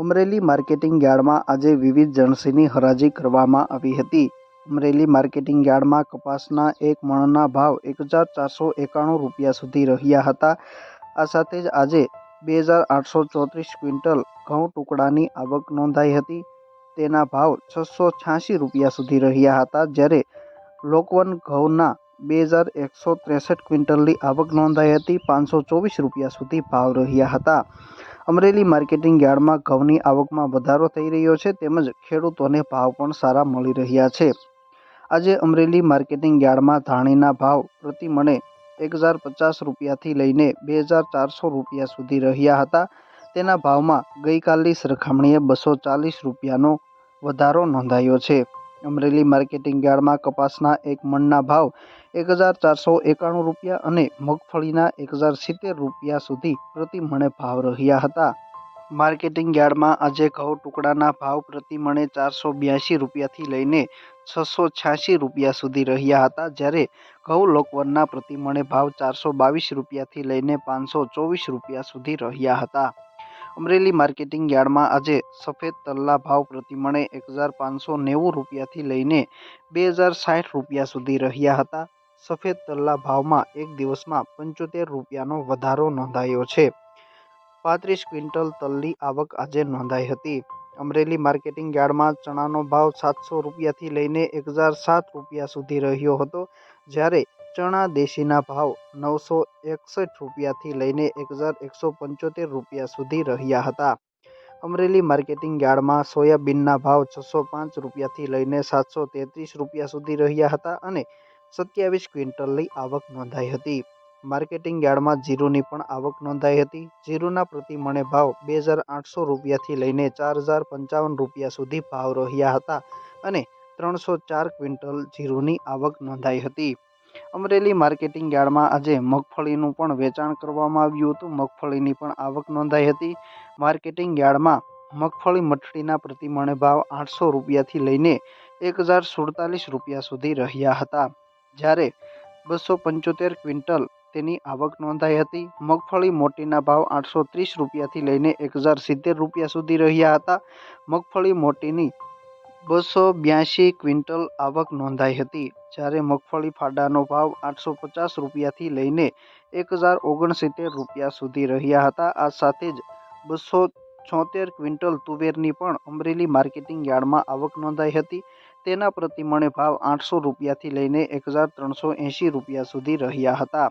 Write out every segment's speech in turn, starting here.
Amreli marketing યાર્ડમાં આજે વિવિધ જણસીની હરાજી કરવામાં આવી હતી. અમરેલી માર્કેટિંગ યાર્ડમાં કપાસના એક મણના ભાવ એક હજાર ચારસો એકાણું રૂપિયા સુધી રહ્યા હતા. આ સાથે જ આજે બે હજાર આઠસો ચોત્રીસ ક્વિન્ટલ ઘઉં ટુકડાની આવક નોંધાઈ હતી. તેના ભાવ છસો છ્યાસી રૂપિયા સુધી રહ્યા હતા, જ્યારે લોકવન ઘઉંના બે હજાર એકસો ત્રેસઠ ક્વિન્ટલની આવક નોંધાઈ હતી. પાંચસો ચોવીસ રૂપિયા સુધી ભાવ રહ્યા હતા. અમરેલી માર્કેટિંગ યાર્ડમાં ઘઉંની આવકમાં વધારો થઈ રહ્યો છે તેમજ ખેડૂતોને ભાવ પણ સારા મળી રહ્યા છે. આજે અમરેલી માર્કેટિંગ યાર્ડમાં ધાણીના ભાવ પ્રતિ મણે એક હજાર પચાસ રૂપિયાથી લઈને બે હજાર ચારસો રૂપિયા સુધી રહ્યા હતા. તેના ભાવમાં ગઈકાલની સરખામણીએ બસો ચાલીસ રૂપિયાનો વધારો નોંધાયો છે. અમરેલી માર્કેટિંગ યાર્ડમાં કપાસના એક મણના ભાવ એક હજાર ચારસો એકાણું રૂપિયા અને મગફળીના એક હજાર સિત્તેર રૂપિયા સુધી પ્રતિ મણે ભાવ રહ્યા હતા. માર્કેટિંગ યાર્ડમાં આજે ઘઉં ટુકડાના ભાવ પ્રતિ મણે ચારસો બ્યાસી રૂપિયાથી લઈને છસો છ્યાસી રૂપિયા સુધી રહ્યા હતા, જ્યારે ઘઉં લોકવનના પ્રતિ મણે ભાવ ચારસો બાવીસ રૂપિયાથી લઈને પાંચસો ચોવીસ રૂપિયા સુધી રહ્યા હતા. અમરેલી માર્કેટિંગ યાર્ડમાં આજે સફેદ તલના ભાવ પ્રતિમણે એક હજાર પાંચસો નેવું રૂપિયાથી લઈને બે હજાર સાઠ રૂપિયા સુધી રહ્યા હતા. સફેદ તલના ભાવમાં એક દિવસમાં પંચોતેર રૂપિયાનો વધારો નોંધાયો છે. પાંત્રીસ ક્વિન્ટલ તલની આવક આજે નોંધાઈ હતી. અમરેલી માર્કેટિંગ યાર્ડમાં ચણાનો ભાવ સાતસો રૂપિયાથી લઈને એક હજાર સાત રૂપિયા સુધી રહ્યો હતો, જ્યારે ચણા દેશીના ભાવ નવસો એકસઠ રૂપિયાથી લઈને એક હજાર એકસો પંચોતેર રૂપિયા સુધી રહ્યા હતા. અમરેલી માર્કેટિંગ યાર્ડમાં સોયાબીનના ભાવ છસો પાંચ રૂપિયાથી લઈને સાતસો તેત્રીસ રૂપિયા સુધી રહ્યા હતા અને સત્યાવીસ ક્વિન્ટલની આવક નોંધાઈ હતી. માર્કેટિંગ યાર્ડમાં જીરુની પણ આવક નોંધાઈ હતી. જીરુના પ્રતિમણે ભાવ બે હજાર આઠસો રૂપિયાથી લઈને ચાર હજાર પંચાવન રૂપિયા સુધી ભાવ રહ્યા હતા અને ત્રણસો ચાર ક્વિન્ટલ જીરુની આવક નોંધાઈ હતી. અમરેલી માર્કેટિંગ યાર્ડમાં આજે મગફળીનું પણ વેચાણ કરવામાં આવ્યું હતું. મગફળીની પણ આવક નોંધાઈ હતી. માર્કેટિંગ યાર્ડમાં મગફળી મઠડીના પ્રતિમણે ભાવ આઠસો રૂપિયાથી લઈને એક હજાર સુડતાલીસ રૂપિયા સુધી રહ્યા હતા. જ્યારે બસો પંચોતેર ક્વિન્ટલ તેની આવક નોંધાઈ હતી, મગફળી મોટીના ભાવ આઠસો ત્રીસ રૂપિયાથી લઈને એક હજાર સિત્તેર રૂપિયા સુધી રહ્યા હતા. મગફળી મોટીની બસો બ્યાસી ક્વિન્ટલ આવક નોંધાઈ હતી, જ્યારે મગફળી ફાડાનો ભાવ આઠસો પચાસ રૂપિયાથી લઈને એક હજાર ઓગણસિત્તેર રૂપિયા સુધી રહ્યા હતા. આ સાથે જ બસો છોતેર ક્વિન્ટલ તુવેરની પણ અમરેલી માર્કેટિંગ યાર્ડમાં આવક નોંધાઈ હતી. તેના પ્રતિ મણે ભાવ આઠસો રૂપિયાથી લઈને એક હજાર ત્રણસો એંશી રૂપિયા સુધી રહ્યા હતા.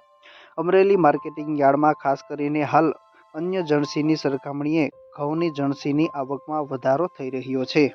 અમરેલી માર્કેટિંગ યાર્ડમાં ખાસ કરીને હાલ અન્ય જણસીની સરખામણીએ ઘઉંની જણસીની આવકમાં વધારો થઈ રહ્યો છે.